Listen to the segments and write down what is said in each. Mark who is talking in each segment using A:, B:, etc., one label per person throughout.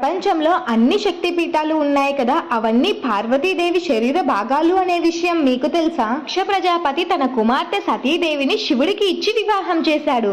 A: ప్రపంచంలో అన్ని శక్తి పీఠాలు ఉన్నాయి కదా అవన్నీ పార్వతీదేవి శరీర భాగాలు అనే విషయం మీకు తెలుసా? దక్ష ప్రజాపతి తన కుమార్తె సతీదేవిని శివుడికి ఇచ్చి వివాహం చేశాడు.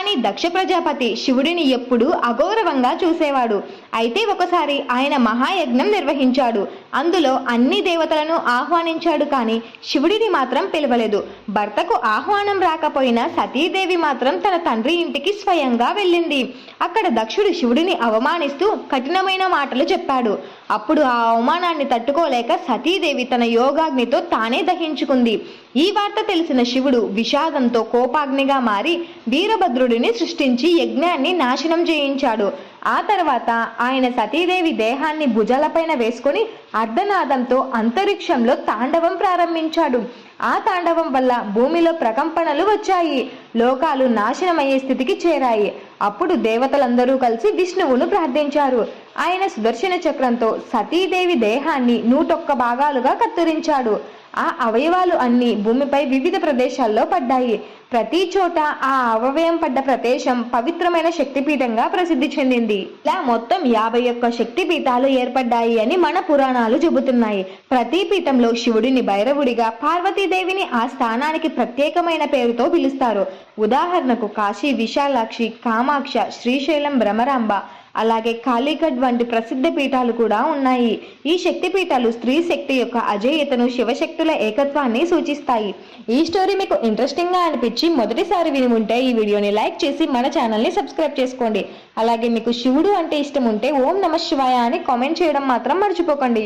A: కానీ దక్ష ప్రజాపతి శివుడిని ఎప్పుడూ అగౌరవంగా చూసేవాడు. అయితే ఒకసారి ఆయన మహాయజ్ఞం నిర్వహించాడు. అందులో అన్ని దేవతలను ఆహ్వానించాడు కానీ శివుడిని మాత్రం పిలవలేదు. భర్తకు ఆహ్వానం రాకపోయినా సతీదేవి మాత్రం తన తండ్రి ఇంటికి స్వయంగా వెళ్ళింది. అక్కడ దక్షుడు శివుడిని అవమానిస్తూ కఠినమైన మాటలు చెప్పాడు. అప్పుడు ఆ అవమానాన్ని తట్టుకోలేక సతీదేవి తన యోగాగ్నితో తానే దహించుకుంది. ఈ వార్త తెలిసిన శివుడు విషాదంతో కోపాగ్నిగా మారి వీరభద్రుడు వీరభద్రుడిని సృష్టించి యజ్ఞాన్ని నాశనం చేయించాడు. ఆ తర్వాత ఆయన సతీదేవి దేహాన్ని భుజాలపైన వేసుకొని అర్ధనాదంతో అంతరిక్షంలో తాండవం ప్రారంభించాడు. ఆ తాండవం వల్ల భూమిలో ప్రకంపనలు వచ్చాయి. లోకాలు నాశనమయ్యే స్థితికి చేరాయి. అప్పుడు దేవతలందరూ కలిసి విష్ణువును ప్రార్థించారు. ఆయన సుదర్శన చక్రంతో సతీదేవి దేహాన్ని నూటొక్క భాగాలుగా కత్తిరించాడు. ఆ అవయవాలు అన్ని భూమిపై వివిధ ప్రదేశాల్లో పడ్డాయి. ప్రతి చోట ఆ అవయవం పడ్డ ప్రదేశం పవిత్రమైన శక్తిపీఠంగా ప్రసిద్ధి చెందింది. ఇలా మొత్తం యాభై ఒక్క శక్తిపీఠాలు ఏర్పడ్డాయి అని మన పురాణాలు చెబుతున్నాయి. ప్రతి పీఠంలో శివుడిని భైరవుడిగా పార్వతీదేవిని ఆ స్థానానికి ప్రత్యేకమైన పేరుతో పిలుస్తారు. ఉదాహరణకు కాశీ విశాలాక్షి కామాక్ష శ్రీశైలం భ్రమరాంబ అలాగే కాళీఘట్ వంటి ప్రసిద్ధ పీఠాలు కూడా ఉన్నాయి. ఈ శక్తి పీఠాలు స్త్రీ శక్తి యొక్క అజేయతను శివశక్తుల ఏకత్వాన్ని సూచిస్తాయి. ఈ స్టోరీ మీకు ఇంట్రెస్టింగ్గా గురించి మొదటిసారి విని ఉంటే ఈ వీడియోని లైక్ చేసి మన ఛానల్ని సబ్స్క్రైబ్ చేసుకోండి. అలాగే మీకు శివుడు అంటే ఇష్టం ఉంటే ఓం నమ శివాయ అని కామెంట్ చేయడం మాత్రం మర్చిపోకండి.